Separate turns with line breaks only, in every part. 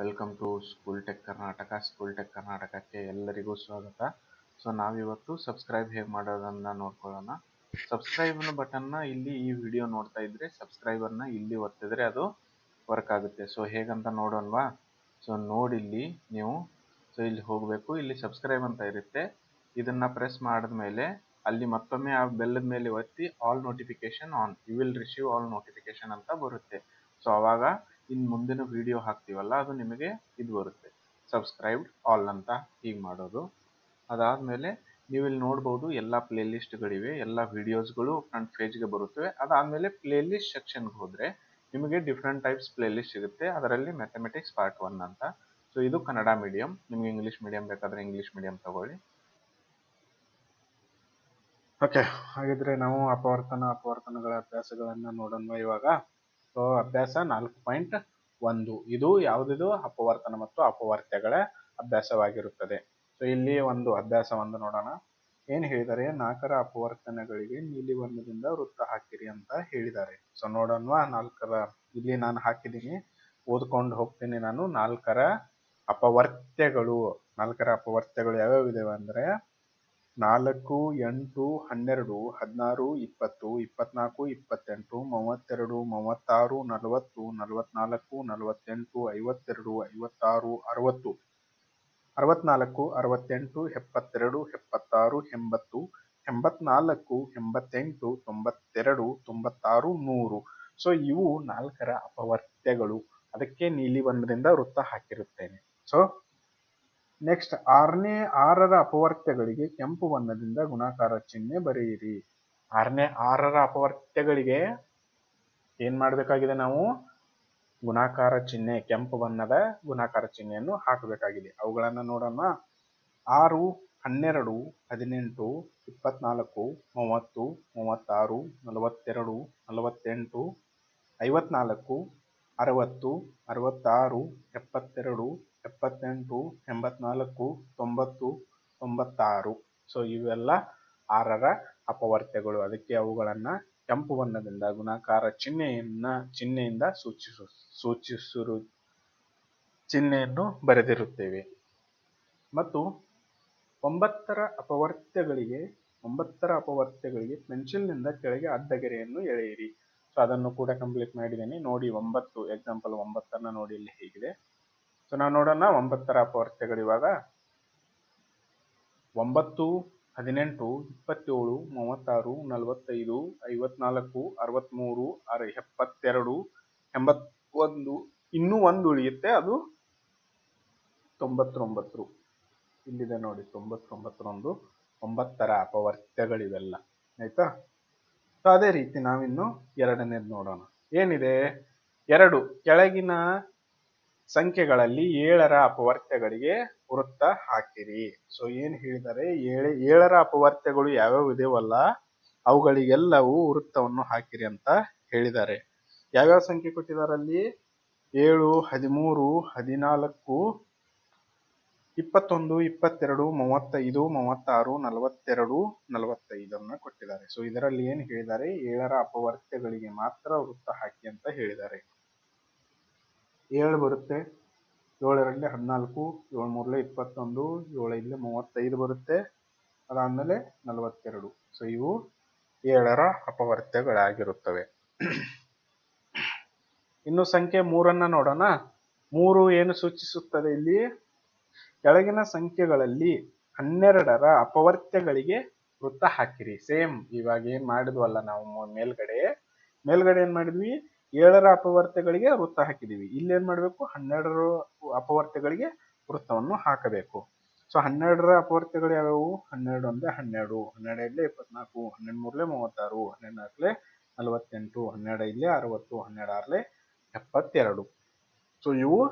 Welcome to school tech Karnataka school tech ಕರ್ನಾಟಕಕ್ಕೆ ಎಲ್ಲರಿಗೂ ಸ್ವಾಗತ. ಸೊ ನಾವಿವತ್ತು ಸಬ್ಸ್ಕ್ರೈಬ್ ಹೇಗೆ ಮಾಡೋದನ್ನ ನೋಡ್ಕೊಳ್ಳೋಣ. ಸಬ್ಸ್ಕ್ರೈಬ್ ಬಟನ್ನ ಇಲ್ಲಿ ಈ ವಿಡಿಯೋ ನೋಡ್ತಾ ಇದ್ರೆ ಸಬ್ಸ್ಕ್ರೈಬರ್ನ ಇಲ್ಲಿ ಒತ್ತಿದ್ರೆ ಅದು ವರ್ಕ್ ಆಗುತ್ತೆ. ಸೊ ಹೇಗಂತ ನೋಡೋಣವಾ? ಸೊ ನೋಡಿಲ್ಲಿ ನೀವು. ಸೊ ಇಲ್ಲಿ ಹೋಗಬೇಕು. ಇಲ್ಲಿ ಸಬ್ಸ್ಕ್ರೈಬ್ ಅಂತ ಇರುತ್ತೆ. ಇದನ್ನು ಪ್ರೆಸ್ ಮಾಡಿದ್ಮೇಲೆ ಅಲ್ಲಿ ಮತ್ತೊಮ್ಮೆ ಆ ಬೆಲ್ಲದ ಮೇಲೆ ಒತ್ತಿ all notification on you will receive all notification ಅಂತ ಬರುತ್ತೆ. ಸೊ ಅವಾಗ ಇನ್ನು ಮುಂದಿನ ವಿಡಿಯೋ ಹಾಕ್ತೀವಲ್ಲ, ಅದು ನಿಮಗೆ ಇದು ಬರುತ್ತೆ. ಸಬ್ಸ್ಕ್ರೈಬ್ಡ್ ಆಲ್ ಅಂತ ಹೀಗೆ ಮಾಡೋದು. ಅದಾದಮೇಲೆ ನೀವು ಇಲ್ಲಿ ನೋಡ್ಬೋದು ಎಲ್ಲ ಪ್ಲೇಲಿಸ್ಟ್ಗಳಿವೆ ಎಲ್ಲ ವಿಡಿಯೋಸ್ಗಳು ಫ್ರಂಟ್ ಪೇಜ್ಗೆ ಬರುತ್ತವೆ. ಅದಾದಮೇಲೆ ಪ್ಲೇಲಿಸ್ಟ್ ಸೆಕ್ಷನ್ಗೆ ಹೋದರೆ ನಿಮಗೆ ಡಿಫ್ರೆಂಟ್ ಟೈಪ್ಸ್ ಪ್ಲೇಲಿಸ್ಟ್ ಸಿಗುತ್ತೆ. ಅದರಲ್ಲಿ ಮ್ಯಾಥಮೆಟಿಕ್ಸ್ ಪಾರ್ಟ್ ಒನ್ ಅಂತ. ಸೊ ಇದು ಕನ್ನಡ ಮೀಡಿಯಂ ನಿಮಗೆ ಇಂಗ್ಲೀಷ್ ಮೀಡಿಯಂ ಬೇಕಾದರೆ ಇಂಗ್ಲೀಷ್ ಮೀಡಿಯಂ ತಗೊಳ್ಳಿ. ಓಕೆ ಹಾಗಿದ್ರೆ ನಾವು ಅಪವರ್ತನ, ಅಪವರ್ತನಗಳ ಅಭ್ಯಾಸಗಳನ್ನು ನೋಡೋಣ ಇವಾಗ. ಸೊ ಅಭ್ಯಾಸ ನಾಲ್ಕು ಪಾಯಿಂಟ್ ಒಂದು. ಇದು ಯಾವುದಿದು? ಅಪವರ್ತನ ಮತ್ತು ಅಪವರ್ತ್ಯಗಳ ಅಭ್ಯಾಸವಾಗಿರುತ್ತದೆ. ಸೊ ಇಲ್ಲಿ ಒಂದು ಅಭ್ಯಾಸವನ್ನು ನೋಡೋಣ. ಏನು ಹೇಳಿದ್ದಾರೆ ನಾಲ್ಕರ ಅಪವರ್ತನಗಳಿಗೆ ನೀಲಿ ವರ್ಣದಿಂದ ವೃತ್ತ ಹಾಕಿರಿ ಅಂತ ಹೇಳಿದ್ದಾರೆ. ಸೊ ನೋಡೋಣ ನಾಲ್ಕರ. ಇಲ್ಲಿ ನಾನು ಹಾಕಿದ್ದೀನಿ. ಓದ್ಕೊಂಡು ಹೋಗ್ತೀನಿ ನಾನು. ನಾಲ್ಕರ ಅಪವರ್ತ್ಯಗಳು ನಾಲ್ಕರ ಅಪವರ್ತ್ಯಗಳು ಯಾವ್ಯಾವ ಇದಾವೆ ಅಂದ್ರೆ ನಾಲ್ಕು, ಎಂಟು, ಹನ್ನೆರಡು, ಹದಿನಾರು, ಇಪ್ಪತ್ತು, ಇಪ್ಪತ್ನಾಲ್ಕು, ಇಪ್ಪತ್ತೆಂಟು, ಮೂವತ್ತೆರಡು, ಮೂವತ್ತಾರು, ನಲವತ್ತು ನಲವತ್ತ್ನಾಲ್ಕು ನಲವತ್ತೆಂಟು, ಐವತ್ತೆರಡು, ಐವತ್ತಾರು, ಅರವತ್ತು. ಅರವತ್ತ್ನಾಲ್ಕು ಅರವತ್ತೆಂಟು, ಎಪ್ಪತ್ತೆರಡು, ಎಪ್ಪತ್ತಾರು, ಎಂಬತ್ತು, ಎಂಬತ್ನಾಲ್ಕು, ಎಂಬತ್ತೆಂಟು, ತೊಂಬತ್ತೆರಡು, ತೊಂಬತ್ತಾರು, ನೂರು. ಸೊ ಇವು ನಾಲ್ಕರ ಅಪವರ್ತ್ಯಗಳು. ಅದಕ್ಕೆ ನೀಲಿ ಬಣ್ಣದಿಂದ ವೃತ್ತ ಹಾಕಿರುತ್ತೇನೆ. ಸೊ ನೆಕ್ಸ್ಟ್ ಆರನೇ ಆರರ ಅಪವರ್ತ್ಯಗಳಿಗೆ ಕೆಂಪು ಬಣ್ಣದಿಂದ ಗುಣಾಕಾರ ಚಿಹ್ನೆ ಬರೆಯಿರಿ. ಆರನೇ ಆರರ ಅಪವರ್ತ್ಯಗಳಿಗೆ ಏನ್ ಮಾಡಬೇಕಾಗಿದೆ ನಾವು? ಗುಣಾಕಾರ ಚಿಹ್ನೆ, ಕೆಂಪು ಬಣ್ಣದ ಗುಣಾಕಾರ ಚಿಹ್ನೆಯನ್ನು ಹಾಕಬೇಕಾಗಿದೆ. ಅವುಗಳನ್ನು ನೋಡೋಣ. ಆರು, ಹನ್ನೆರಡು, ಹದಿನೆಂಟು, ಇಪ್ಪತ್ನಾಲ್ಕು, ಮೂವತ್ತು, ಮೂವತ್ತಾರು, ನಲವತ್ತೆರಡು, ನಲವತ್ತೆಂಟು, ಐವತ್ನಾಲ್ಕು, ಅರವತ್ತು, ಅರವತ್ತಾರು, ಎಪ್ಪತ್ತೆರಡು ಎಪ್ಪತ್ತೆಂಟು, ಎಂಬತ್ನಾಲ್ಕು, ತೊಂಬತ್ತು, ತೊಂಬತ್ತಾರು. ಸೊ ಇವೆಲ್ಲ ಆರರ ಅಪವರ್ತ್ಯಗಳು. ಅದಕ್ಕೆ ಅವುಗಳನ್ನು ಕೆಂಪು ಬಣ್ಣದಿಂದ, ಗುಣಾಕಾರ ಚಿಹ್ನೆಯನ್ನ, ಚಿಹ್ನೆಯಿಂದ ಸೂಚಿಸು, ಸೂಚಿಸಿರು, ಚಿಹ್ನೆಯನ್ನು ಬರೆದಿರುತ್ತೇವೆ. ಮತ್ತು ಒಂಬತ್ತರ ಅಪವರ್ತ್ಯಗಳಿಗೆ ಒಂಬತ್ತರ ಅಪವರ್ತ್ಯಗಳಿಗೆ ಪೆನ್ಸಿಲ್ನಿಂದ ಕೆಳಗೆ ಅಡ್ಡಗೆರೆಯನ್ನು ಎಳೆಯಿರಿ. ಸೊ ಅದನ್ನು ಕೂಡ ಕಂಪ್ಲೀಟ್ ಮಾಡಿದ್ದೇನೆ. ನೋಡಿ, ಒಂಬತ್ತು ಎಕ್ಸಾಂಪಲ್ ಒಂಬತ್ತನ್ನು ನೋಡಿ, ಇಲ್ಲಿ ಹೇಗಿದೆ. ಸೊ ನಾವು ನೋಡೋಣ, ಒಂಬತ್ತರ ಅಪವರ್ತ್ಯಗಳು ಇವಾಗ. ಒಂಬತ್ತು, ಹದಿನೆಂಟು, ಇಪ್ಪತ್ತೇಳು, ಮೂವತ್ತಾರು, ನಲವತ್ತೈದು, ಐವತ್ನಾಲ್ಕು, ಅರವತ್ಮೂರು ಅರ ಎಪ್ಪತ್ತೆರಡು, ಎಂಬತ್ತೊಂದು. ಇನ್ನೂ ಒಂದು ಉಳಿಯುತ್ತೆ, ಅದು ತೊಂಬತ್ತೊಂಬತ್ತು ಇಲ್ಲಿದೆ ನೋಡಿ ತೊಂಬತ್ತೊಂಬತ್ತರೊಂದು ಒಂಬತ್ತರ ಅಪವರ್ತ್ಯಗಳಿವೆಲ್ಲ. ಆಯ್ತಾ? ಸೊ ಅದೇ ರೀತಿ ನಾವಿನ್ನು ಎರಡನೇದು ನೋಡೋಣ. ಏನಿದೆ? ಎರಡು. ಕೆಳಗಿನ ಸಂಖ್ಯೆಗಳಲ್ಲಿ ಏಳರ ಅಪವರ್ತ್ಯಗಳಿಗೆ ವೃತ್ತ ಹಾಕಿರಿ. ಸೊ ಏನ್ ಹೇಳಿದರೆ, ಏಳ, ಏಳರ ಅಪವರ್ತ್ಯಗಳು ಯಾವ್ಯಾವ ಇದೆಯಲ್ಲ ಅವುಗಳಿಗೆಲ್ಲವೂ ವೃತ್ತವನ್ನು ಹಾಕಿರಿ ಅಂತ ಹೇಳಿದ್ದಾರೆ. ಯಾವ್ಯಾವ ಸಂಖ್ಯೆ ಕೊಟ್ಟಿದಾರಲ್ಲಿ ಏಳು, ಹದಿಮೂರು, ಹದಿನಾಲ್ಕು, ಇಪ್ಪತ್ತೊಂದು, ಇಪ್ಪತ್ತೆರಡು, ಮೂವತ್ತೈದು, ಮೂವತ್ತಾರು, ನಲವತ್ತೆರಡು, ನಲವತ್ತೈದನ್ನ ಕೊಟ್ಟಿದ್ದಾರೆ. ಸೊ ಇದರಲ್ಲಿ ಏನ್ ಹೇಳಿದ್ದಾರೆ? ಏಳರ ಅಪವರ್ತ್ಯಗಳಿಗೆ ಮಾತ್ರ ವೃತ್ತ ಹಾಕಿ ಅಂತ ಹೇಳಿದ್ದಾರೆ. ಏಳು ಬರುತ್ತೆ ಏಳರಲ್ಲಿ ಹದಿನಾಲ್ಕು, ಏಳು ಮೂರಲೆ ಇಪ್ಪತ್ತೊಂದು ಏಳೈದಲೆ ಮೂವತ್ತೈದು ಬರುತ್ತೆ. ಅದಾದಮೇಲೆ ನಲವತ್ತೆರಡು. ಸೊ ಇವು ಏಳರ ಅಪವರ್ತ್ಯಗಳಾಗಿರುತ್ತವೆ ಇನ್ನು ಸಂಖ್ಯೆ ಮೂರನ್ನ ನೋಡೋಣ. ಮೂರು ಏನು ಸೂಚಿಸುತ್ತದೆ ಇಲ್ಲಿ? ಕೆಳಗಿನ ಸಂಖ್ಯೆಗಳಲ್ಲಿ ಹನ್ನೆರಡರ ಅಪವರ್ತ್ಯಗಳಿಗೆ ವೃತ್ತ ಹಾಕಿರಿ. ಸೇಮ್, ಇವಾಗ ಏನ್ ಮಾಡಿದ್ವಲ್ಲ ನಾವು ಮೇಲ್ಗಡೆ. ಮೇಲ್ಗಡೆ ಏನ್ ಮಾಡಿದ್ವಿ? ಏಳರ ಅಪವರ್ತ್ಯಗಳಿಗೆ ವೃತ್ತ ಹಾಕಿದೀವಿ ಇಲ್ಲಿ ಮಾಡಬೇಕು? ಹನ್ನೆರಡರ ಅಪವರ್ತ್ಯಗಳಿಗೆ ವೃತ್ತವನ್ನು ಹಾಕಬೇಕು. ಸೊ ಹನ್ನೆರಡರ ಅಪವರ್ತ್ಯಗಳು ಯಾವ್ಯಾವು? ಹನ್ನೆರಡು ಅಂದ್ರೆ ಹನ್ನೆರಡು ಹನ್ನೆರಡೈದ್ಲೆ ಇಪ್ಪತ್ನಾಲ್ಕು, ಹನ್ನೆರಡು ಮೂರ್ಲೆ ಮೂವತ್ತಾರು, ಹನ್ನೆರಡು ನಾಲ್ಕಲೆ ನಲವತ್ತೆಂಟು, ಹನ್ನೆರಡು ಐದ್ಲೆ ಅರವತ್ತು, ಹನ್ನೆರಡು ಎಪ್ಪತ್ತೆರಡು. ಸೊ ಇವು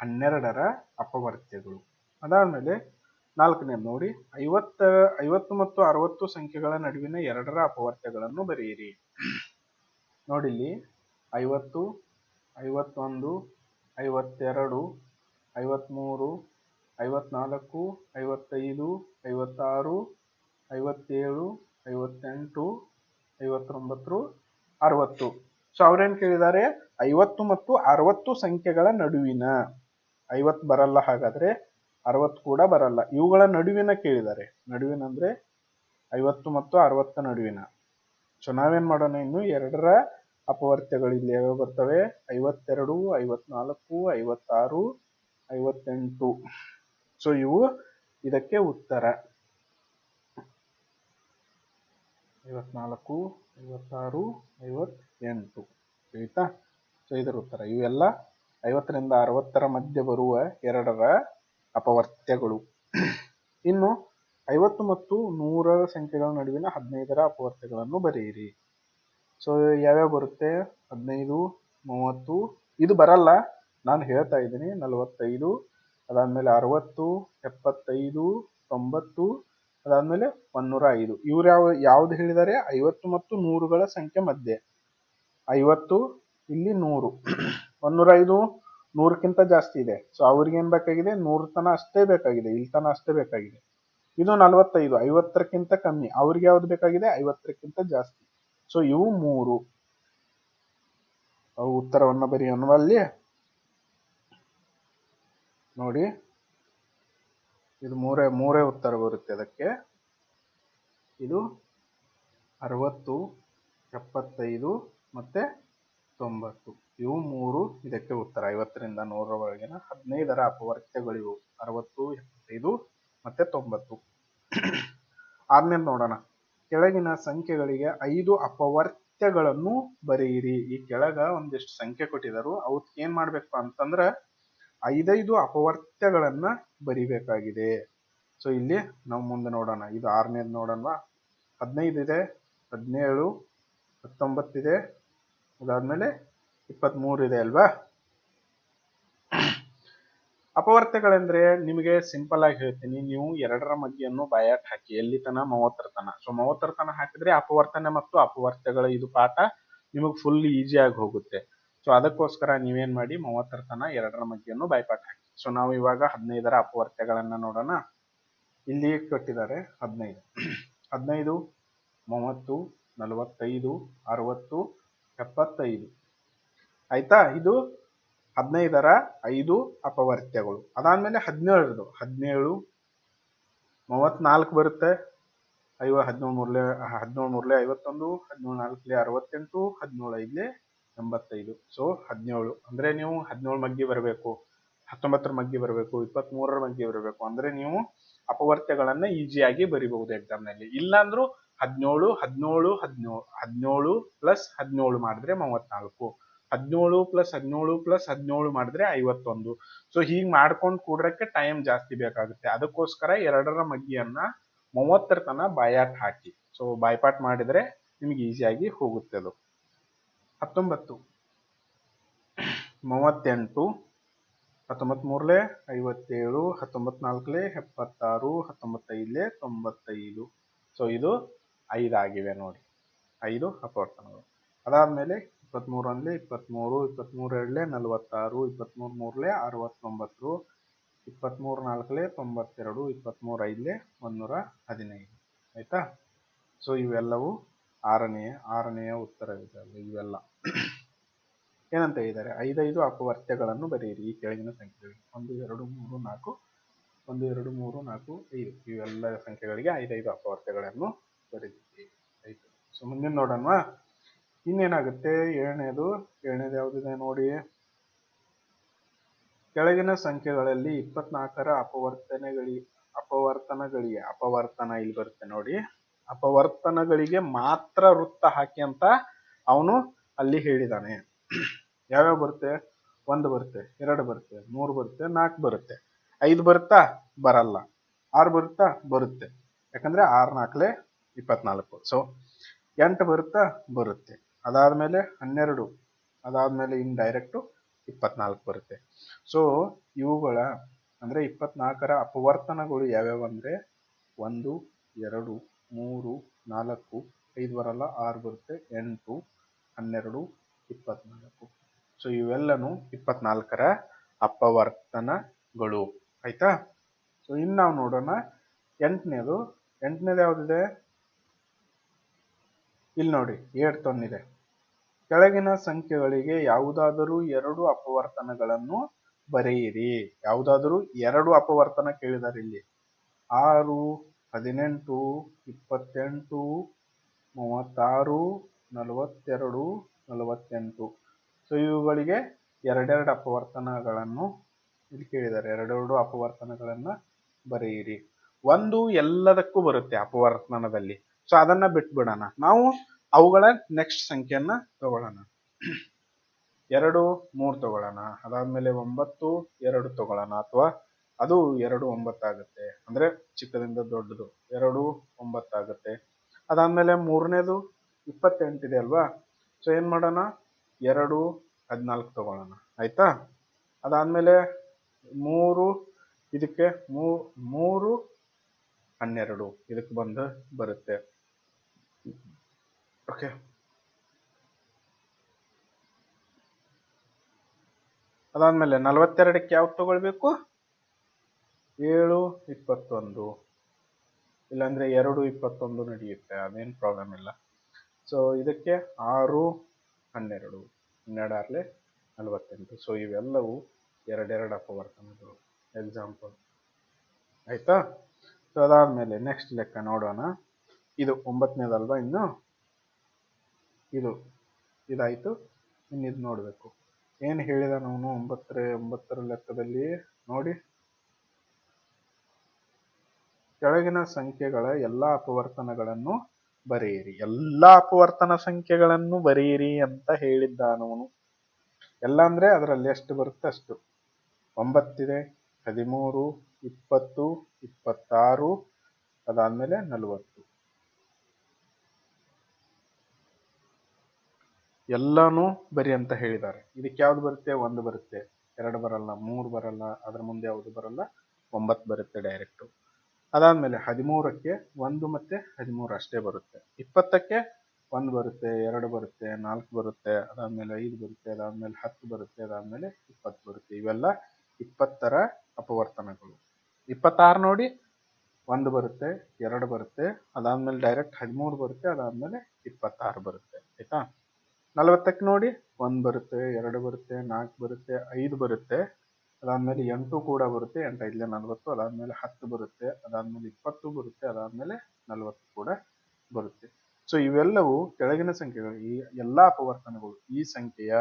ಹನ್ನೆರಡರ ಅಪವರ್ತ್ಯಗಳು ಅದಾದ್ಮೇಲೆ ನಾಲ್ಕನೇ ನೋಡಿ. ಐವತ್ತ, ಐವತ್ತು ಮತ್ತು ಅರವತ್ತು ಸಂಖ್ಯೆಗಳ ನಡುವಿನ ಎರಡರ ಅಪವರ್ತ್ಯಗಳನ್ನು ಬರೆಯಿರಿ. ನೋಡಿಲ್ಲಿ ಐವತ್ತು, ಐವತ್ತೊಂದು, ಐವತ್ತೆರಡು ಐವತ್ತ್ಮೂರು ಐವತ್ತ್ನಾಲ್ಕು ಐವತ್ತೈದು, ಐವತ್ತಾರು, ಐವತ್ತೇಳು, ಐವತ್ತೆಂಟು, ಐವತ್ತೊಂಬತ್ತು, ಅರವತ್ತು. ಸೊ ಅವ್ರೇನು ಕೇಳಿದ್ದಾರೆ ಐವತ್ತು ಮತ್ತು ಅರವತ್ತು ಸಂಖ್ಯೆಗಳ ನಡುವಿನ. ಐವತ್ತು ಬರಲ್ಲ, ಹಾಗಾದರೆ ಅರವತ್ತು ಕೂಡ ಬರಲ್ಲ. ಇವುಗಳ ನಡುವಿನ ಕೇಳಿದ್ದಾರೆ ನಡುವಿನ ಅಂದರೆ ಐವತ್ತು ಮತ್ತು ಅರವತ್ತ ನಡುವಿನ. ಸೊ ನಾವೇನು ಮಾಡೋಣ ಇನ್ನು? ಎರಡರ ಅಪವರ್ತ್ಯಗಳು ಇಲ್ಲಿ ಯಾವ್ಯಾವ ಬರ್ತವೆ? ಐವತ್ತೆರಡು, ಐವತ್ನಾಲ್ಕು, ಐವತ್ತಾರು, ಐವತ್ತೆಂಟು. ಸೊ ಇವು ಇದಕ್ಕೆ ಉತ್ತರ. ಐವತ್ನಾಲ್ಕು, ಐವತ್ತಾರು, ಐವತ್ತೆಂಟು. ತಿಳಿತಾ ಸೊ ಇದರ ಉತ್ತರ. ಇವೆಲ್ಲ ಐವತ್ತರಿಂದ ಅರವತ್ತರ ಮಧ್ಯೆ ಬರುವ ಎರಡರ ಅಪವರ್ತ್ಯಗಳು ಇನ್ನು ಐವತ್ತು ಮತ್ತು ನೂರರ ಸಂಖ್ಯೆಗಳ ನಡುವಿನ ಹದಿನೈದರ ಅಪವರ್ತ್ಯಗಳನ್ನು ಬರೆಯಿರಿ. ಸೊ ಯಾವ್ಯಾವ ಬರುತ್ತೆ? ಹದಿನೈದು, ಮೂವತ್ತು. ಇದು ಬರಲ್ಲ. ನಾನು ಹೇಳ್ತಾ ಇದ್ದೀನಿ. ನಲವತ್ತೈದು, ಅದಾದಮೇಲೆ ಅರವತ್ತು, ಎಪ್ಪತ್ತೈದು, ತೊಂಬತ್ತು, ಅದಾದಮೇಲೆ ಒಂದೂರ ಐದು ಇವ್ರು ಯಾವ, ಯಾವ್ದು ಹೇಳಿದ್ದಾರೆ ಐವತ್ತು ಮತ್ತು ನೂರುಗಳ ಸಂಖ್ಯೆ ಮಧ್ಯೆ. ಐವತ್ತು, ಇಲ್ಲಿ ನೂರು. ಒಂದೂರ ಐದು ನೂರಕ್ಕಿಂತ ಜಾಸ್ತಿ ಇದೆ. ಸೊ ಅವ್ರಿಗೆ ಏನ್ ಬೇಕಾಗಿದೆ? ನೂರ ತನ ಅಷ್ಟೇ ಬೇಕಾಗಿದೆ. ಇಲ್ಲಿ ತನ ಅಷ್ಟೇ ಬೇಕಾಗಿದೆ. ಇದು ನಲವತ್ತೈದು, ಐವತ್ತರಕ್ಕಿಂತ ಕಮ್ಮಿ. ಅವ್ರಿಗೆ ಯಾವ್ದು ಬೇಕಾಗಿದೆ? ಐವತ್ತರಕ್ಕಿಂತ ಜಾಸ್ತಿ. ಸೊ ಇವು ಮೂರು, ಅವು ಉತ್ತರವನ್ನು ಬರೆಯೋಣ ಅಲ್ಲಿ ನೋಡಿ, ಇದು ಮೂರೇ ಮೂರೇ ಉತ್ತರ ಬರುತ್ತೆ ಅದಕ್ಕೆ. ಇದು ಅರವತ್ತು, ಎಪ್ಪತ್ತೈದು ಮತ್ತೆ ತೊಂಬತ್ತು. ಇವು ಮೂರು ಇದಕ್ಕೆ ಉತ್ತರ. ಐವತ್ತರಿಂದ ನೂರ ಒಳಗಿನ ಹದಿನೈದರ ಅಪವರ್ತ್ಯಗಳಿವು. ಅರವತ್ತು, ಎಪ್ಪತ್ತೈದು ಮತ್ತೆ ತೊಂಬತ್ತು. ಆದ್ಮೇಲೆ ನೋಡೋಣ. ಕೆಳಗಿನ ಸಂಖ್ಯೆಗಳಿಗೆ ಐದು ಅಪವರ್ತ್ಯಗಳನ್ನು ಬರೆಯಿರಿ. ಈ ಕೆಳಗ ಒಂದಿಷ್ಟು ಸಂಖ್ಯೆ ಕೊಟ್ಟಿದರು. ಅವತ್ ಏನ್ ಮಾಡ್ಬೇಕಪ್ಪ ಅಂತಂದ್ರ ಐದೈದು ಅಪವರ್ತ್ಯಗಳನ್ನ ಬರಿಬೇಕಾಗಿದೆ. ಸೊ ಇಲ್ಲಿ ನಾವು ಮುಂದೆ ನೋಡೋಣ. ಇದು ಆರನೇದು ನೋಡೋಣ ಹದಿನೈದು ಇದೆ, ಹದಿನೇಳು ಹತ್ತೊಂಬತ್ತಿದೆ ಅದಾದ್ಮೇಲೆ ಇಪ್ಪತ್ತ್ಮೂರು ಇದೆ ಅಲ್ವಾ? ಅಪವರ್ತ್ಯಗಳೆಂದ್ರೆ ನಿಮಗೆ ಸಿಂಪಲ್ ಆಗಿ ಹೇಳ್ತೀನಿ. ನೀವು ಎರಡರ ಮಧ್ಯೆಯನ್ನು ಬಯಾಟ್ ಹಾಕಿ ಎಲ್ಲಿ ತನ ಮೂವತ್ತರ ತನ ಸೊ ಮೂವತ್ತರ ತನ ಹಾಕಿದ್ರೆ ಅಪವರ್ತನೆ ಮತ್ತು ಅಪವರ್ತ್ಯಗಳ ಇದು ಪಾಠ ನಿಮಗೆ ಫುಲ್ ಈಸಿ ಆಗಿ ಹೋಗುತ್ತೆ. ಸೊ ಅದಕ್ಕೋಸ್ಕರ ನೀವೇನ್ ಮಾಡಿ ಮೂವತ್ತರ ತನ ಎರಡರ ಮಧ್ಯೆಯನ್ನು ಬಾಯ್ಪಾಟ್ ಹಾಕಿ. ಸೊ ನಾವು ಇವಾಗ ಹದಿನೈದರ ಅಪವರ್ತ್ಯಗಳನ್ನ ನೋಡೋಣ. ಇಲ್ಲಿ ಕೊಟ್ಟಿದ್ದಾರೆ ಹದಿನೈದು. ಹದಿನೈದು, ಮೂವತ್ತು, ನಲವತ್ತೈದು, ಅರವತ್ತು, ಎಪ್ಪತ್ತೈದು. ಆಯ್ತಾ? ಇದು ಹದಿನೈದರ ಐದು ಅಪವರ್ತ್ಯಗಳು. ಅದಾದ್ಮೇಲೆ ಹದಿನೇಳರದು. ಹದಿನೇಳು, ಮೂವತ್ನಾಲ್ಕು ಬರುತ್ತೆ. ಐವ, ಹದಿನೇಳು ಮೂರಲೆ ಹದಿನೇಳು ಮೂರಲೆ ಐವತ್ತೊಂದು, ಹದಿನೇಳು ನಾಲ್ಕಲೆ ಅರವತ್ತೆಂಟು, ಹದಿನೇಳು ಐದ್ಲೆ ಎಂಬತ್ತೈದು. ಸೊ ಹದಿನೇಳು. ಅಂದ್ರೆ ನೀವು ಹದಿನೇಳು ಮಗ್ಗಿ ಬರಬೇಕು. ಹತ್ತೊಂಬತ್ತರ ಮಗ್ಗಿ ಬರಬೇಕು ಇಪ್ಪತ್ತ್ ಮೂರರ ಮಗ್ಗಿ ಬರಬೇಕು. ಅಂದ್ರೆ ನೀವು ಅಪವರ್ತ್ಯಗಳನ್ನ ಈಸಿಯಾಗಿ ಬರಿಬಹುದು ಎಕ್ಸಾಮ್ನಲ್ಲಿ ಇಲ್ಲಾಂದ್ರೂ ಹದಿನೇಳು ಹದಿನೇಳು ಹದಿನೇಳು ಹದಿನೇಳು ಪ್ಲಸ್ ಹದಿನೇಳು ಮಾಡಿದ್ರೆ ಮೂವತ್ನಾಲ್ಕು. ಹದಿನೇಳು ಪ್ಲಸ್ ಹದಿನೇಳು ಪ್ಲಸ್ ಹದಿನೇಳು ಮಾಡಿದ್ರೆ ಐವತ್ತೊಂದು. ಸೊ ಹೀಗೆ ಮಾಡ್ಕೊಂಡು ಕೂಡ್ರಕ್ಕೆ ಟೈಮ್ ಜಾಸ್ತಿ ಬೇಕಾಗುತ್ತೆ. ಅದಕ್ಕೋಸ್ಕರ ಎರಡರ ಮಗ್ಗಿಯನ್ನ ಮೂವತ್ತರ ತನ ಬಾಯಾಟ್ ಹಾಕಿ. ಸೊ ಬಾಯ್ಪಾಟ್ ಮಾಡಿದ್ರೆ ನಿಮ್ಗೆ ಈಸಿಯಾಗಿ ಹೋಗುತ್ತೆ ಅದು. ಹತ್ತೊಂಬತ್ತು. ಮೂವತ್ತೆಂಟು. ಹತ್ತೊಂಬತ್ ಮೂರ್ಲೆ ಐವತ್ತೇಳು ಹತ್ತೊಂಬತ್ ನಾಲ್ಕಲೆ ಎಪ್ಪತ್ತಾರು ಹತ್ತೊಂಬತ್ತೈದ್ಲೆ ತೊಂಬತ್ತೈದು. ಸೊ ಇದು ಐದಾಗಿವೆ ನೋಡಿ. ಐದು ಅಪವರ್ತನಗಳು ಅದಾದ್ಮೇಲೆ ಇಪ್ಪತ್ಮೂರು ಅಂದರೆ ಇಪ್ಪತ್ಮೂರು ಇಪ್ಪತ್ಮೂರು ಎರಡಲೇ ನಲವತ್ತಾರು, ಇಪ್ಪತ್ಮೂರು ಮೂರಲೇ ಅರವತ್ತೊಂಬತ್ತು, ಇಪ್ಪತ್ಮೂರು ನಾಲ್ಕಲೆ ತೊಂಬತ್ತೆರಡು ಇಪ್ಪತ್ತ್ಮೂರು ಐದಲೇ ಒಂದೂರ ಹದಿನೈದು. ಆಯಿತಾ? ಸೊ ಇವೆಲ್ಲವೂ ಆರನೆಯ ಆರನೆಯ ಉತ್ತರವಿದೆ ಇವೆಲ್ಲ. ಏನಂತ ಹೇಳಿದ್ದಾರೆ ಐದೈದು ಅಪವರ್ತ್ಯಗಳನ್ನು ಬರೆಯಿರಿ ಈ ಕೆಳಗಿನ ಸಂಖ್ಯೆಗಳಿಗೆ. ಒಂದು, ಎರಡು, ಮೂರು, ನಾಲ್ಕು, ಒಂದು, ಎರಡು, ಮೂರು, ನಾಲ್ಕು, ಐದು. ಇವೆಲ್ಲ ಸಂಖ್ಯೆಗಳಿಗೆ ಐದೈದು ಅಪವರ್ತ್ಯಗಳನ್ನು ಬರೆದಿದ್ದೀವಿ ಆಯಿತು. ಸೊ ಮುಂದಿನ ನೋಡೋಣ ಇನ್ನೇನಾಗುತ್ತೆ? ಏಳನೇದು ಏಳನೇದು ಯಾವುದಿದೆ ನೋಡಿ. ಕೆಳಗಿನ ಸಂಖ್ಯೆಗಳಲ್ಲಿ ಇಪ್ಪತ್ನಾಲ್ಕರ ಅಪವರ್ತನೆಗಳಿ ಅಪವರ್ತನಗಳಿಗೆ ಅಪವರ್ತನ ಇಲ್ಲಿ ಬರುತ್ತೆ ನೋಡಿ. ಅಪವರ್ತನಗಳಿಗೆ ಮಾತ್ರ ವೃತ್ತ ಹಾಕಿ ಅಂತ ಅವನು ಅಲ್ಲಿ ಹೇಳಿದಾನೆ. ಯಾವ್ಯಾವ ಬರುತ್ತೆ? ಒಂದು ಬರುತ್ತೆ, ಎರಡು ಬರುತ್ತೆ, ಮೂರು ಬರುತ್ತೆ, ನಾಲ್ಕು ಬರುತ್ತೆ. ಐದು ಬರುತ್ತಾ? ಬರಲ್ಲ. ಆರು ಬರುತ್ತಾ? ಬರುತ್ತೆ. ಯಾಕಂದ್ರೆ ಆರು ನಾಲ್ಕಲೆ ಇಪ್ಪತ್ನಾಲ್ಕು. ಸೊ ಎಂಟು ಬರುತ್ತಾ? ಬರುತ್ತೆ. ಅದಾದ್ಮೇಲೆ ಹನ್ನೆರಡು, ಅದಾದಮೇಲೆ ಇನ್ ಡೈರೆಕ್ಟು ಇಪ್ಪತ್ನಾಲ್ಕು ಬರುತ್ತೆ. ಸೊ ಇವುಗಳ ಅಂದ್ರೆ ಇಪ್ಪತ್ನಾಲ್ಕರ ಅಪವರ್ತನಗಳು ಯಾವ್ಯಾವ ಅಂದರೆ ಒಂದು, ಎರಡು, ಮೂರು, ನಾಲ್ಕು ಐದು ಬರಲ್ಲ ಆರು ಬರುತ್ತೆ, ಎಂಟು, ಹನ್ನೆರಡು, ಇಪ್ಪತ್ನಾಲ್ಕು. ಸೊ ಇವೆಲ್ಲನು ಇಪ್ಪತ್ನಾಲ್ಕರ ಅಪವರ್ತನಗಳು. ಆಯ್ತಾ? ಸೊ ಇನ್ನು ನಾವು ನೋಡೋಣ ಎಂಟನೇದು. ಎಂಟನೇದು ಯಾವ್ದಿದೆ? ಇಲ್ಲಿ ನೋಡಿ ಏಡ್ತೊಂದಿದೆ ಕೆಳಗಿನ ಸಂಖ್ಯೆಗಳಿಗೆ ಯಾವುದಾದರೂ ಎರಡು ಅಪವರ್ತನಗಳನ್ನು ಬರೆಯಿರಿ. ಯಾವುದಾದರೂ ಎರಡು ಅಪವರ್ತನ ಕೇಳಿದಾರೆ ಇಲ್ಲಿ. ಆರು, ಹದಿನೆಂಟು, ಇಪ್ಪತ್ತೆಂಟು, ಮೂವತ್ತಾರು, ನಲವತ್ತೆರಡು, ನಲವತ್ತೆಂಟು. ಸೊ ಇವುಗಳಿಗೆ ಎರಡೆರಡು ಅಪವರ್ತನಗಳನ್ನು ಇಲ್ಲಿ ಕೇಳಿದ್ದಾರೆ. ಎರಡೆರಡು ಅಪವರ್ತನಗಳನ್ನು ಬರೆಯಿರಿ. ಒಂದು ಎಲ್ಲದಕ್ಕೂ ಬರುತ್ತೆ ಅಪವರ್ತನದಲ್ಲಿ. ಸೊ ಅದನ್ನ ಬಿಟ್ಬಿಡೋಣ. ನಾವು ಅವುಗಳ ನೆಕ್ಸ್ಟ್ ಸಂಖ್ಯೆಯನ್ನ ತಗೊಳ್ಳೋಣ. ಎರಡು, ಮೂರು ತಗೊಳ್ಳೋಣ. ಅದಾದ್ಮೇಲೆ ಒಂಬತ್ತು, ಎರಡು ತಗೊಳ್ಳೋಣ. ಅಥವಾ ಅದು ಎರಡು ಒಂಬತ್ತಾಗುತ್ತೆ ಅಂದ್ರೆ ಚಿಕ್ಕದಿಂದ ದೊಡ್ಡದು. ಎರಡು ಒಂಬತ್ತಾಗುತ್ತೆ ಅದಾದ್ಮೇಲೆ ಮೂರನೇದು ಇಪ್ಪತ್ತೆಂಟಿದೆ ಅಲ್ವಾ? ಸೊ ಏನ್ ಮಾಡೋಣ? ಎರಡು, ಹದಿನಾಲ್ಕು ತಗೊಳ್ಳೋಣ. ಆಯ್ತಾ? ಅದಾದ್ಮೇಲೆ ಮೂರು, ಇದಕ್ಕೆ ಮೂರು, ಹನ್ನೆರಡು ಇದಕ್ಕೆ ಬಂದು ಬರುತ್ತೆ. ಓಕೆ ಅದಾದ್ಮೇಲೆ ನಲವತ್ತೆರಡಕ್ಕೆ ಯಾವ್ದು ತಗೊಳ್ಬೇಕು? ಏಳು, ಇಪ್ಪತ್ತೊಂದು. ಇಲ್ಲಾಂದ್ರೆ ಎರಡು, ಇಪ್ಪತ್ತೊಂದು ನಡೆಯುತ್ತೆ. ಅದೇನು ಪ್ರಾಬ್ಲಮ್ ಇಲ್ಲ. ಸೊ ಇದಕ್ಕೆ ಆರು, ಹನ್ನೆರಡು ಹನ್ನೆರಡಾರ್ಲೆ ನಲವತ್ತೆಂಟು. ಸೊ ಇವೆಲ್ಲವೂ ಎರಡೆರಡು ಅಪವರ್ತನಗಳು. ಎಕ್ಸಾಂಪಲ್ ಆಯ್ತಾ? ಸೊ ಅದಾದ್ಮೇಲೆ ನೆಕ್ಸ್ಟ್ ಲೆಕ್ಕ ನೋಡೋಣ. ಇದು ಒಂಬತ್ತನೇದಲ್ವಾ ಇನ್ನು? ಇದು ಇದಾಯಿತು. ಇನ್ನು ಇದು ನೋಡಬೇಕು. ಏನು ಹೇಳಿದ ನಾವು ಒಂಬತ್ತರ ಒಂಬತ್ತರ ಲೆಕ್ಕದಲ್ಲಿ ನೋಡಿ. ಕೆಳಗಿನ ಸಂಖ್ಯೆಗಳ ಎಲ್ಲ ಅಪವರ್ತನಗಳನ್ನು ಬರೆಯಿರಿ. ಎಲ್ಲ ಅಪವರ್ತನ ಸಂಖ್ಯೆಗಳನ್ನು ಬರೆಯಿರಿ ಅಂತ ಹೇಳಿದ್ದಾನವನು ಎಲ್ಲ ಅಂದ್ರೆ ಅದರಲ್ಲಿ ಎಷ್ಟು ಬರುತ್ತೆ ಅಷ್ಟು. ಒಂಬತ್ತಿದೆ, ಹದಿಮೂರು, ಇಪ್ಪತ್ತು, ಇಪ್ಪತ್ತಾರು, ಅದಾದಮೇಲೆ ನಲವತ್ತು. ಎಲ್ಲಾನು ಬರಿ ಅಂತ ಹೇಳಿದ್ದಾರೆ. ಇದಕ್ಕೆ ಯಾವ್ದು ಬರುತ್ತೆ? ಒಂದು ಬರುತ್ತೆ. ಎರಡು ಬರಲ್ಲ, ಮೂರು ಬರಲ್ಲ, ಅದ್ರ ಮುಂದೆ ಯಾವುದು ಬರಲ್ಲ? ಒಂಬತ್ತು ಬರುತ್ತೆ ಡೈರೆಕ್ಟ್ ಅದಾದಮೇಲೆ ಹದಿಮೂರಕ್ಕೆ ಒಂದು ಮತ್ತೆ ಹದಿಮೂರು ಅಷ್ಟೇ ಬರುತ್ತೆ. ಇಪ್ಪತ್ತಕ್ಕೆ ಒಂದು ಬರುತ್ತೆ, ಎರಡು ಬರುತ್ತೆ, ನಾಲ್ಕು ಬರುತ್ತೆ, ಅದಾದಮೇಲೆ ಐದು ಬರುತ್ತೆ, ಅದಾದಮೇಲೆ ಹತ್ತು ಬರುತ್ತೆ, ಅದಾದಮೇಲೆ ಇಪ್ಪತ್ತು ಬರುತ್ತೆ. ಇವೆಲ್ಲ ಇಪ್ಪತ್ತರ ಅಪವರ್ತನಗಳು. ಇಪ್ಪತ್ತಾರು ನೋಡಿ, ಒಂದು ಬರುತ್ತೆ, ಎರಡು ಬರುತ್ತೆ, ಅದಾದಮೇಲೆ ಡೈರೆಕ್ಟ್ ಹದಿಮೂರು ಬರುತ್ತೆ, ಅದಾದಮೇಲೆ ಇಪ್ಪತ್ತಾರು ಬರುತ್ತೆ. ಆಯ್ತಾ? ನಲವತ್ತಕ್ಕೆ ನೋಡಿ, ಒಂದು ಬರುತ್ತೆ, ಎರಡು ಬರುತ್ತೆ, ನಾಲ್ಕು ಬರುತ್ತೆ, ಐದು ಬರುತ್ತೆ, ಅದಾದಮೇಲೆ ಎಂಟು ಕೂಡ ಬರುತ್ತೆ, ಎಂಟು, ಐದಲೇ ನಲವತ್ತು, ಅದಾದಮೇಲೆ ಹತ್ತು ಬರುತ್ತೆ, ಅದಾದಮೇಲೆ ಇಪ್ಪತ್ತು ಬರುತ್ತೆ, ಅದಾದಮೇಲೆ ನಲವತ್ತು ಕೂಡ ಬರುತ್ತೆ. ಸೊ ಇವೆಲ್ಲವೂ ಕೆಳಗಿನ ಸಂಖ್ಯೆಗಳು, ಈ ಎಲ್ಲಾ ಅಪವರ್ತನಗಳು, ಈ ಸಂಖ್ಯೆಯ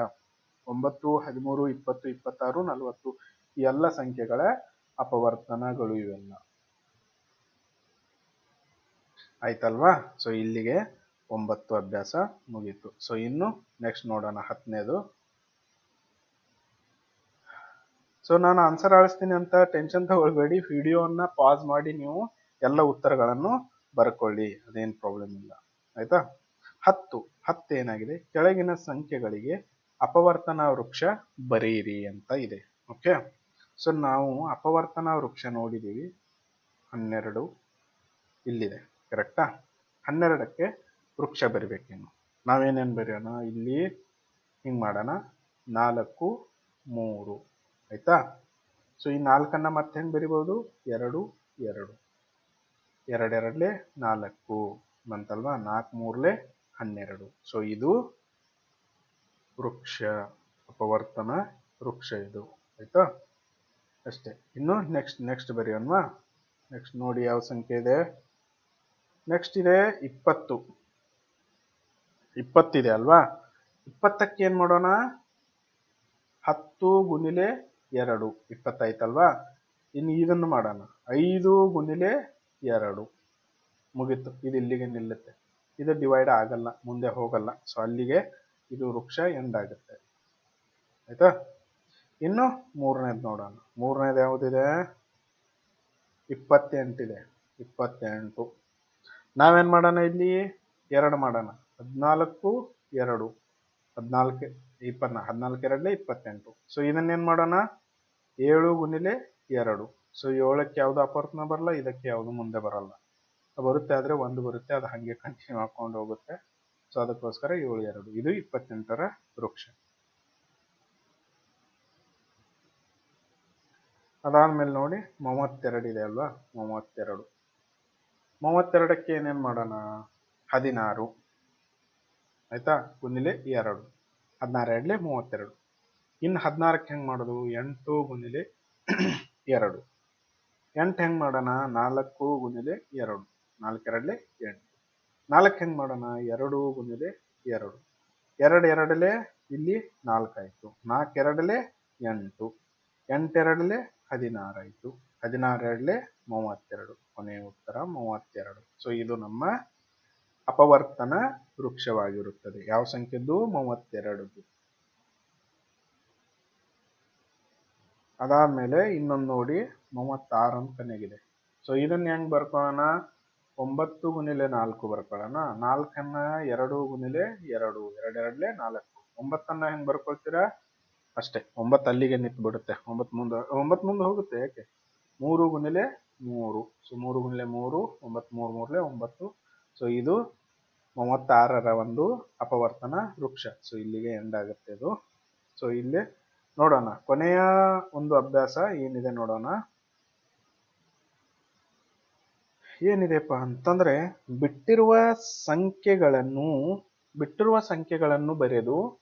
ಒಂಬತ್ತು, ಹದಿಮೂರು, ಇಪ್ಪತ್ತು, ಇಪ್ಪತ್ತಾರು, ನಲವತ್ತು, ಈ ಎಲ್ಲ ಸಂಖ್ಯೆಗಳ ಅಪವರ್ತನಗಳು ಇವೆಲ್ಲ. ಆಯ್ತಲ್ವಾ? ಸೊ ಇಲ್ಲಿಗೆ ಒಂಬತ್ತು ಅಭ್ಯಾಸ ಮುಗೀತು. ಸೊ ಇನ್ನು ನೆಕ್ಸ್ಟ್ ನೋಡೋಣ, ಹತ್ತನೇದು. ಸೊ ನಾನು ಆನ್ಸರ್ ಆಳಿಸ್ತೀನಿ ಅಂತ ಟೆನ್ಷನ್ ತಗೊಳ್ಬೇಡಿ. ವಿಡಿಯೋನ ಪಾಸ್ ಮಾಡಿ ನೀವು ಎಲ್ಲ ಉತ್ತರಗಳನ್ನು ಬರ್ಕೊಳ್ಳಿ. ಅದೇನು ಪ್ರಾಬ್ಲಮ್ ಇಲ್ಲ. ಆಯ್ತಾ? ಹತ್ತು. ಹತ್ತು ಏನಾಗಿದೆ ಕೆಳಗಿನ ಸಂಖ್ಯೆಗಳಿಗೆ ಅಪವರ್ತನ ವೃಕ್ಷ ಬರೀರಿ ಅಂತ ಇದೆ. ಓಕೆ ಸೊ ನಾವು ಅಪವರ್ತನ ವೃಕ್ಷ ನೋಡಿದೀವಿ. ಹನ್ನೆರಡು ಇಲ್ಲಿದೆ. ಕರೆಕ್ಟಾ ಹನ್ನೆರಡಕ್ಕೆ ವೃಕ್ಷ ಬರಿಬೇಕೇನು? ನಾವೇನೇನು ಬರೆಯೋಣ? ಇಲ್ಲಿ ಹಿಂಗೆ ಮಾಡೋಣ. ನಾಲ್ಕು, ಮೂರು. ಆಯಿತಾ? ಸೊ ಈ ನಾಲ್ಕನ್ನು ಮತ್ತೆ ಹೆಂಗೆ ಬರಿಬೋದು? ಎರಡು ಎರಡು. ಎರಡೆರಡಲೆ ನಾಲ್ಕು. ಬಂತಲ್ವಾ? ನಾಲ್ಕು, ಮೂರಲೆ ಹನ್ನೆರಡು. ಸೊ ಇದು ವೃಕ್ಷ, ಅಪವರ್ತನ ವೃಕ್ಷ ಇದು. ಆಯ್ತಾ? ಅಷ್ಟೇ. ಇನ್ನು ನೆಕ್ಸ್ಟ್ ನೆಕ್ಸ್ಟ್ ಬರೆಯೋಣವಾ? ನೆಕ್ಸ್ಟ್ ನೋಡಿ ಯಾವ ಸಂಖ್ಯೆ ಇದೆ. ನೆಕ್ಸ್ಟ್ ಇದೆ ಇಪ್ಪತ್ತು. ಇಪ್ಪತ್ತಿದೆ ಅಲ್ವಾ? ಇಪ್ಪತ್ತಕ್ಕೆ ಏನು ಮಾಡೋಣ? ಹತ್ತು ಗುಣಿಲೆ ಎರಡು. ಇಪ್ಪತ್ತಾಯ್ತಲ್ವಾ ಇನ್ನು ಇದನ್ನು ಮಾಡೋಣ. ಐದು ಗುಣಿಲೆ ಎರಡು. ಮುಗೀತು. ಇದು ಇಲ್ಲಿಗೆ ನಿಲ್ಲುತ್ತೆ. ಇದು ಡಿವೈಡ್ ಆಗಲ್ಲ. ಮುಂದೆ ಹೋಗಲ್ಲ. ಸೊ ಅಲ್ಲಿಗೆ ಇದು ವೃಕ್ಷ ಎಂಡ್ ಆಗುತ್ತೆ. ಆಯ್ತಾ? ಇನ್ನು ಮೂರನೇದು ನೋಡೋಣ. ಮೂರನೇದು ಯಾವುದಿದೆ? ಇಪ್ಪತ್ತೆಂಟಿದೆ. ಇಪ್ಪತ್ತೆಂಟು. ನಾವೇನ್ ಮಾಡೋಣ ಇಲ್ಲಿ? ಎರಡು ಮಾಡೋಣ. ಹದಿನಾಲ್ಕು, ಎರಡು. ಹದಿನಾಲ್ಕು, ಇಪ್ಪತ್ನಾ ಹದಿನಾಲ್ಕು, ಎರಡಲೆ ಇಪ್ಪತ್ತೆಂಟು. ಸೊ ಇದನ್ನೇನು ಮಾಡೋಣ? ಏಳು ಗುಣಿಲೆ ಎರಡು. ಸೊ ಏಳಕ್ಕೆ ಯಾವುದು ಅಪವರ್ತನ ಬರಲ್ಲ, ಇದಕ್ಕೆ ಯಾವುದು ಮುಂದೆ ಬರಲ್ಲ. ಬರುತ್ತೆ ಆದ್ರೆ ಒಂದು ಬರುತ್ತೆ, ಅದು ಹಾಗೆ ಕಂಟಿನ್ಯೂ ಹಾಕೊಂಡು ಹೋಗುತ್ತೆ. ಸೊ ಅದಕ್ಕೋಸ್ಕರ ಏಳು, ಎರಡು. ಇದು ಇಪ್ಪತ್ತೆಂಟರ ವೃಕ್ಷ. ಅದಾದ್ಮೇಲೆ ನೋಡಿ, ಮೂವತ್ತೆರಡು ಇದೆ ಅಲ್ವಾ? ಮೂವತ್ತೆರಡು. ಮೂವತ್ತೆರಡಕ್ಕೆ ಏನೇನು ಮಾಡೋಣ? ಹದಿನಾರು. ಆಯ್ತಾ? ಗುಣಿಲೆ ಎರಡು. ಹದಿನಾರು ಎರಡಲೆ ಮೂವತ್ತೆರಡು. ಇನ್ನು ಹದಿನಾರಕ್ಕೆ ಹೆಂಗೆ ಮಾಡೋದು? ಎಂಟು ಗುಣಿಲೆ ಎರಡು. ಎಂಟು ಹೆಂಗೆ ಮಾಡೋಣ? ನಾಲ್ಕು ಗುಣಿಲೆ ಎರಡು. ನಾಲ್ಕು ಎರಡಲೆ ಎಂಟು. ನಾಲ್ಕು ಹೆಂಗೆ ಮಾಡೋಣ? ಎರಡು ಗುಣಿಲೆ ಎರಡು. ಎರಡು ಎರಡಲೆ ಇಲ್ಲಿ ನಾಲ್ಕಾಯಿತು ನಾಲ್ಕು ಎರಡಲೆ ಎಂಟು. ಎಂಟು ಹದಿನಾರಾಯಿತು ಹದಿನಾರು ಆಯಿತು. ಹದಿನಾರು ಎರಡಲೆ ಮೂವತ್ತೆರಡು. ಕೊನೆಯ ಉತ್ತರ ಮೂವತ್ತೆರಡು. ಸೊ ಇದು ನಮ್ಮ ಅಪವರ್ತನ ವೃಕ್ಷವಾಗಿರುತ್ತದೆ. ಯಾವ ಸಂಖ್ಯೆದ್ದು? ಮೂವತ್ತೆರಡು. ಅದಾದ್ಮೇಲೆ ಇನ್ನೊಂದು ನೋಡಿ, ಮೂವತ್ತಾರು ಅಂತ ನೆಗಿದೆ ಸೊ ಇದನ್ನ ಹೆಂಗ್ ಬರ್ಕೊಳ್ಳೋಣ ಒಂಬತ್ತು ಗುಣಿಲೆ ನಾಲ್ಕು ಬರ್ಕೊಳ್ಳೋಣ ನಾಲ್ಕನ್ನ ಎರಡು ಗುಣಿಲೆ ಎರಡು, ಎರಡೆರಡ್ಲೆ ನಾಲ್ಕು. ಒಂಬತ್ತನ್ನ ಹೆಂಗ್ ಬರ್ಕೊಳ್ತೀರಾ? ಅಷ್ಟೇ, ಒಂಬತ್ತು ಅಲ್ಲಿಗೆ ನಿಂತು ಬಿಡುತ್ತೆ ಒಂಬತ್ತು ಮುಂದೆ ಒಂಬತ್ತು ಮುಂದೆ ಹೋಗುತ್ತೆ ಯಾಕೆ? ಮೂರು ಗುಣಿಲೆ ಮೂರು. ಸೊ ಮೂರು ಗುಣಿಲೆ ಮೂರು, ಒಂಬತ್ತು ಮೂರು ಮೂರಲೆ ಒಂಬತ್ತು. ಸೊ ಇದು ಮೂವತ್ತಾರರ ಒಂದು ಅಪವರ್ತನ ವೃಕ್ಷ. ಸೊ ಇಲ್ಲಿಗೆ ಎಂಡ್ ಆಗುತ್ತೆ ಇದು. ಸೊ ಇಲ್ಲಿ ನೋಡೋಣ. ಕೊನೆಯ ಒಂದು ಅಭ್ಯಾಸ ಏನಿದೆ ನೋಡೋಣ. ಏನಿದೆಪ್ಪ ಅಂತಂದ್ರೆ, ಬಿಟ್ಟಿರುವ ಸಂಖ್ಯೆಗಳನ್ನು ಬಿಟ್ಟಿರುವ ಸಂಖ್ಯೆಗಳನ್ನು ಬರೆದು,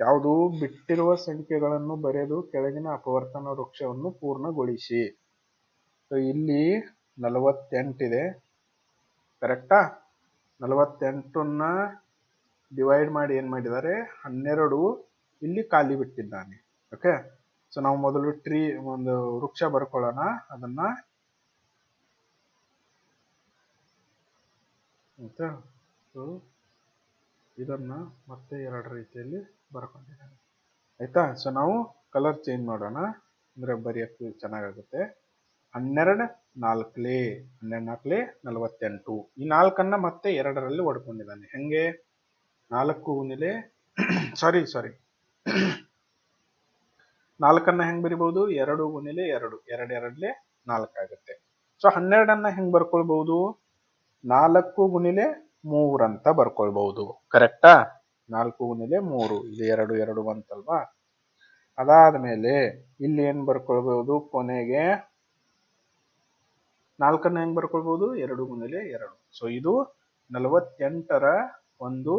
ಯಾವುದು ಬಿಟ್ಟಿರುವ ಸಂಖ್ಯೆಗಳನ್ನು ಬರೆದು ಕೆಳಗಿನ ಅಪವರ್ತನ ವೃಕ್ಷವನ್ನು ಪೂರ್ಣಗೊಳಿಸಿ. ಸೊ ಇಲ್ಲಿ ನಲವತ್ತೆಂಟಿದೆ. ಕರೆಕ್ಟಾ? ನಲವತ್ತೆಂಟನ್ನ ಡಿವೈಡ್ ಮಾಡಿ ಏನು ಮಾಡಿದ್ದಾರೆ? ಹನ್ನೆರಡು ಇಲ್ಲಿ ಖಾಲಿ ಬಿಟ್ಟಿದ್ದಾನೆ. ಓಕೆ ಸೊ ನಾವು ಮೊದಲು ಟ್ರೀ ಒಂದು ವೃಕ್ಷ ಬರ್ಕೊಳ್ಳೋಣ. ಅದನ್ನ ಆಯ್ತಾ ಸೊ ಇದನ್ನ ಮತ್ತೆ ಎರಡು ರೀತಿಯಲ್ಲಿ ಬರ್ಕೊಂಡಿದ್ದಾನೆ. ಆಯ್ತಾ? ಸೊ ನಾವು ಕಲರ್ ಚೇಂಜ್ ಮಾಡೋಣ. ಅಂದ್ರೆ ಬರೆಯೋಕ್ಕೆ ಚೆನ್ನಾಗಾಗುತ್ತೆ. ಹನ್ನೆರಡು ನಾಲ್ಕಲೇ ಹನ್ನೆರಡು ನಾಲ್ಕಲೇ ನಲವತ್ತೆಂಟು. ಈ ನಾಲ್ಕನ್ನ ಮತ್ತೆ ಎರಡರಲ್ಲಿ ಒಡ್ಕೊಂಡಿದ್ದಾನೆ. ಹೆಂಗೆ? ನಾಲ್ಕು ಗುಣಿಲೆ ಸಾರಿ ಸಾರಿ ನಾಲ್ಕನ್ನ ಹೆಂಗ್ ಬರಿಬಹುದು ಎರಡು ಗುಣಿಲೆ ಎರಡು. ಎರಡು ಎರಡ್ಲೆ ನಾಲ್ಕಾಗುತ್ತೆ ಸೊ ಹನ್ನೆರಡನ್ನ ಹೆಂಗ್ ಬರ್ಕೊಳ್ಬಹುದು ನಾಲ್ಕು ಗುಣಿಲೆ ಮೂರ್ ಅಂತ ಬರ್ಕೊಳ್ಬಹುದು ಕರೆಕ್ಟಾ ನಾಲ್ಕು ಗುಣಿಲೆ ಮೂರು. ಇದು ಎರಡು ಎರಡು ಬಂತಲ್ವಾ ಅದಾದ್ಮೇಲೆ ಇಲ್ಲಿ ಏನ್ ಬರ್ಕೊಳ್ಬಹುದು ಕೊನೆಗೆ ನಾಲ್ಕನ್ನ ಹೆಂಗ್ ಬರ್ಕೊಳ್ಬಹುದು ಎರಡು ಗುಣಿಲೆ ಎರಡು. ಸೊ ಇದು ನಲವತ್ತೆಂಟರ ಒಂದು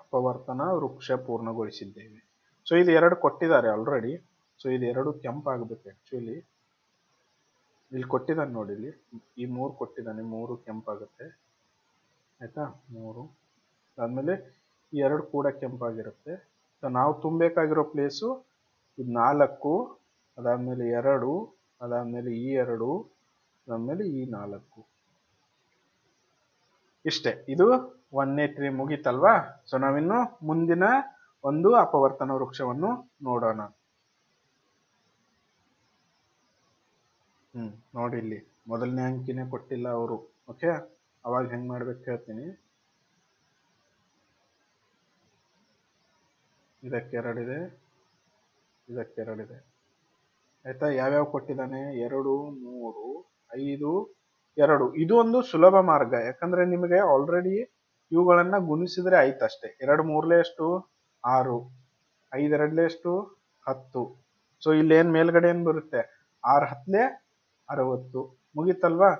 ಅಪವರ್ತನ ವೃಕ್ಷ ಪೂರ್ಣಗೊಳಿಸಿದ್ದೇವೆ. ಸೊ ಇದು ಎರಡು ಕೊಟ್ಟಿದ್ದಾರೆ ಆಲ್ರೆಡಿ ಸೊ ಇದು ಎರಡು ಕೆಂಪಾಗಬೇಕು ಆಕ್ಚುಲಿ ಇಲ್ಲಿ ಕೊಟ್ಟಿದ್ದಾನೆ ನೋಡಿ ಇಲ್ಲಿ. ಈ ಮೂರು ಕೊಟ್ಟಿದ್ದಾನೆ, ಮೂರು ಕೆಂಪಾಗುತ್ತೆ. ಆಯ್ತಾ? ಮೂರು. ಆದಮೇಲೆ ಈ ಎರಡು ಕೂಡ ಕೆಂಪಾಗಿರುತ್ತೆ. ಸೊ ನಾವು ತುಂಬಬೇಕಾಗಿರೋ ಪ್ಲೇಸು ಇದು ನಾಲ್ಕು. ಅದಾದ್ಮೇಲೆ ಎರಡು. ಅದಾದ್ಮೇಲೆ ಈ ಎರಡು, ಅದಾದ್ಮೇಲೆ ಈ ನಾಲ್ಕು. ಇಷ್ಟೇ, ಇದು ಒಂದನೇ ತ್ರೀ ಮುಗೀತಲ್ವಾ? ಸೊ ನಾವಿನ್ನು ಮುಂದಿನ ಒಂದು ಅಪವರ್ತನ ವೃಕ್ಷವನ್ನು ನೋಡೋಣ. ಹ್ಮ್, ನೋಡಿ ಇಲ್ಲಿ. ಮೊದಲನೇ ಅಂಕಿನೇ ಕೊಟ್ಟಿಲ್ಲ ಅವರು. ಓಕೆ ಅವಾಗ ಹೆಂಗ್ ಮಾಡ್ಬೇಕು ಹೇಳ್ತೀನಿ. ಇದಕ್ಕೆ ಎರಡಿದೆ ಇದಕ್ಕೆ ಎರಡಿದೆ. ಆಯ್ತಾ? ಯಾವ್ಯಾವ ಕೊಟ್ಟಿದ್ದಾನೆ? ಎರಡು, ಮೂರು, ಐದು, ಎರಡು. ಇದು ಒಂದು ಸುಲಭ ಮಾರ್ಗ. ಯಾಕಂದ್ರೆ ನಿಮಗೆ ಆಲ್ರೆಡಿ ಇವುಗಳನ್ನ ಗುಣಿಸಿದ್ರೆ ಆಯ್ತು ಅಷ್ಟೇ ಎರಡು ಮೂರ್ಲೆ ಎಷ್ಟು? ಆರು. ಐದೆರಡ್ಲೆ ಎಷ್ಟು? ಹತ್ತು. ಸೊ ಇಲ್ಲಿ ಏನ್ ಮೇಲ್ಗಡೆ ಏನ್ ಬರುತ್ತೆ? ಆರು ಹತ್ಲೆ ಅರವತ್ತು. ಮುಗೀತಲ್ವಾ?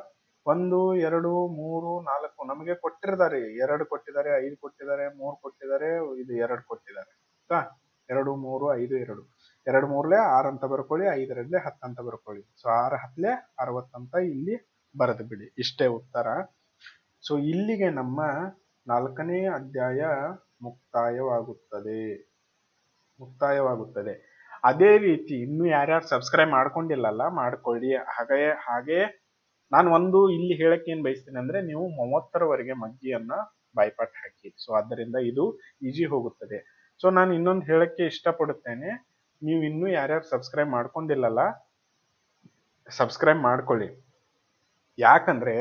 ಒಂದು, ಎರಡು, ಮೂರು, ನಾಲ್ಕು. ನಮಗೆ ಕೊಟ್ಟಿರ್ತಾರೆ. ಎರಡು ಕೊಟ್ಟಿದ್ದಾರೆ, ಐದು ಕೊಟ್ಟಿದ್ದಾರೆ, ಮೂರು ಕೊಟ್ಟಿದ್ದಾರೆ, ಇದು ಎರಡು ಕೊಟ್ಟಿದ್ದಾರೆ. ಎರಡು, ಮೂರು, ಐದು, ಎರಡು. ಎರಡು ಮೂರ್ಲೆ ಆರು ಅಂತ ಬರ್ಕೊಳ್ಳಿ, ಐದರಲ್ಲೇ ಹತ್ತು ಅಂತ ಬರ್ಕೊಳ್ಳಿ. ಸೊ ಆರು ಹತ್ಲೆ ಅರವತ್ತಂತ ಇಲ್ಲಿ ಬರೆದು ಬಿಡಿ. ಇಷ್ಟೇ ಉತ್ತರ. ಸೊ ಇಲ್ಲಿಗೆ ನಮ್ಮ ನಾಲ್ಕನೇ ಅಧ್ಯಾಯ ಮುಕ್ತಾಯವಾಗುತ್ತದೆ. ಮುಕ್ತಾಯವಾಗುತ್ತದೆ. ಅದೇ ರೀತಿ ಇನ್ನು ಯಾರ್ಯಾರು ಸಬ್ಸ್ಕ್ರೈಬ್ ಮಾಡ್ಕೊಂಡಿಲ್ಲಲ್ಲ, ಮಾಡ್ಕೊಳ್ಳಿ. ಹಾಗೆ ಹಾಗೆ ನಾನು ಒಂದು ಇಲ್ಲಿ ಹೇಳಕ್ಕೆ ಏನ್ ಬಯಸ್ತೀನಿ ಅಂದ್ರೆ ನೀವು ಮೂವತ್ತರವರೆಗೆ ಮಗ್ಗಿಯನ್ನ ಬಾಯ್ಪಾಟ್ ಹಾಕಿ. ಸೊ ಆದ್ದರಿಂದ ಇದು ಈಜಿ ಹೋಗುತ್ತದೆ. ಸೊ ನಾನು ಇನ್ನೊಂದು ಹೇಳಕ್ಕೆ ಇಷ್ಟಪಡುತ್ತೇನೆ. ನೀವು ಇನ್ನೂ ಯಾರ್ಯಾರು ಸಬ್ಸ್ಕ್ರೈಬ್ ಮಾಡ್ಕೊಂಡಿಲ್ಲಲ್ಲ ಸಬ್ಸ್ಕ್ರೈಬ್ ಮಾಡ್ಕೊಳ್ಳಿ. ಯಾಕಂದ್ರೆ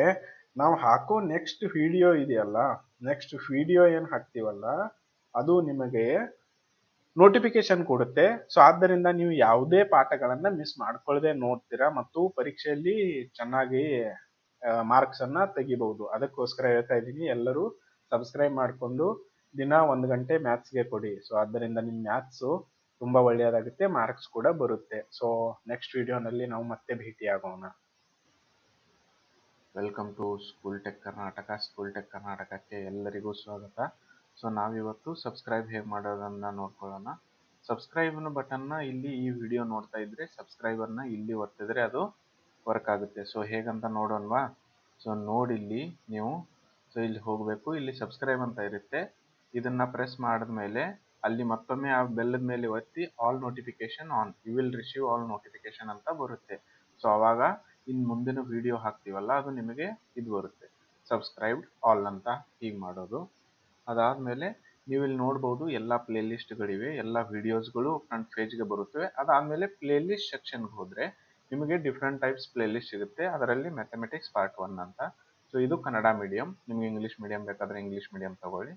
ನಾವು ಹಾಕೋ ನೆಕ್ಸ್ಟ್ ವಿಡಿಯೋ ಇದೆಯಲ್ಲ ನೆಕ್ಸ್ಟ್ ವಿಡಿಯೋ ಏನು ಹಾಕ್ತೀವಲ್ಲ, ಅದು ನಿಮಗೆ ನೋಟಿಫಿಕೇಶನ್ ಕೊಡುತ್ತೆ. ಸೊ ಆದ್ದರಿಂದ ನೀವು ಯಾವುದೇ ಪಾಠಗಳನ್ನು ಮಿಸ್ ಮಾಡ್ಕೊಳ್ಳದೆ ನೋಡ್ತೀರಾ ಮತ್ತು ಪರೀಕ್ಷೆಯಲ್ಲಿ ಚೆನ್ನಾಗಿ ಮಾರ್ಕ್ಸ್ ಅನ್ನ ತೆಗಿಬಹುದು. ಅದಕ್ಕೋಸ್ಕರ ಹೇಳ್ತಾ ಇದ್ದೀನಿ, ಎಲ್ಲರೂ ಸಬ್ಸ್ಕ್ರೈಬ್ ಮಾಡಿಕೊಂಡು ದಿನ ಒಂದು ಗಂಟೆ ಮ್ಯಾಥ್ಸ್ಗೆ ಕೊಡಿ. ಸೊ ಆದ್ದರಿಂದ ನಿಮ್ಮ ಮ್ಯಾಥ್ಸು ತುಂಬಾ ಒಳ್ಳೆಯದಾಗುತ್ತೆ ಮಾರ್ಕ್ಸ್ ಕೂಡ ಬರುತ್ತೆ. ಸೊ ನೆಕ್ಸ್ಟ್ ವಿಡಿಯೋನಲ್ಲಿ ನಾವು ಮತ್ತೆ ಭೇಟಿಯಾಗೋಣ.
Welcome to school tech Karnataka school tech ಕರ್ನಾಟಕಕ್ಕೆ ಎಲ್ಲರಿಗೂ ಸ್ವಾಗತ. ಸೊ ನಾವಿವತ್ತು ಸಬ್ಸ್ಕ್ರೈಬ್ ಹೇಗೆ ಮಾಡೋದನ್ನ ನೋಡ್ಕೊಳ್ಳೋಣ. ಸಬ್ಸ್ಕ್ರೈಬ್ನ ಬಟನ್ನ ಇಲ್ಲಿ ಈ ವಿಡಿಯೋ ನೋಡ್ತಾ ಇದ್ರೆ ಸಬ್ಸ್ಕ್ರೈಬರ್ನ ಇಲ್ಲಿ ಒತ್ತಿದ್ರೆ ಅದು ವರ್ಕ್ ಆಗುತ್ತೆ. ಸೊ ಹೇಗಂತ ನೋಡೋಣವಾ? ಸೊ ನೋಡಿ ಇಲ್ಲಿ ನೀವು. ಸೊ ಇಲ್ಲಿ ಹೋಗಬೇಕು. ಇಲ್ಲಿ ಸಬ್ಸ್ಕ್ರೈಬ್ ಅಂತ ಇರುತ್ತೆ. ಇದನ್ನ ಪ್ರೆಸ್ ಮಾಡಿದ್ಮೇಲೆ ಅಲ್ಲಿ ಮತ್ತೊಮ್ಮೆ ಆ ಬೆಲ್ಲದ ಮೇಲೆ ಒತ್ತಿ all notification on you will receive all notification ಅಂತ ಬರುತ್ತೆ. ಸೊ ಅವಾಗ ಇನ್ನು ಮುಂದಿನ ವಿಡಿಯೋ ಹಾಕ್ತೀವಲ್ಲ, ಅದು ನಿಮಗೆ ಇದು ಬರುತ್ತೆ. ಸಬ್ಸ್ಕ್ರೈಬ್ಡ್ ಆಲ್ ಅಂತ ಹೀಗೆ ಮಾಡೋದು. ಅದಾದಮೇಲೆ ನೀವು ಇಲ್ಲಿ ನೋಡ್ಬೋದು ಎಲ್ಲ ಪ್ಲೇಲಿಸ್ಟ್ಗಳಿವೆ ಎಲ್ಲ ವಿಡಿಯೋಸ್ಗಳು ಫ್ರಂಟ್ ಪೇಜ್ಗೆ ಬರುತ್ತವೆ. ಅದಾದಮೇಲೆ ಪ್ಲೇಲಿಸ್ಟ್ ಸೆಕ್ಷನ್ಗೆ ಹೋದರೆ ನಿಮಗೆ ಡಿಫ್ರೆಂಟ್ ಟೈಪ್ಸ್ ಪ್ಲೇಲಿಸ್ಟ್ ಸಿಗುತ್ತೆ. ಅದರಲ್ಲಿ ಮ್ಯಾಥಮೆಟಿಕ್ಸ್ ಪಾರ್ಟ್ ಒನ್ ಅಂತ. ಸೊ ಇದು ಕನ್ನಡ ಮೀಡಿಯಂ ನಿಮಗೆ ಇಂಗ್ಲೀಷ್ ಮೀಡಿಯಂ ಬೇಕಾದರೆ ಇಂಗ್ಲೀಷ್ ಮೀಡಿಯಂ ತಗೊಳ್ಳಿ.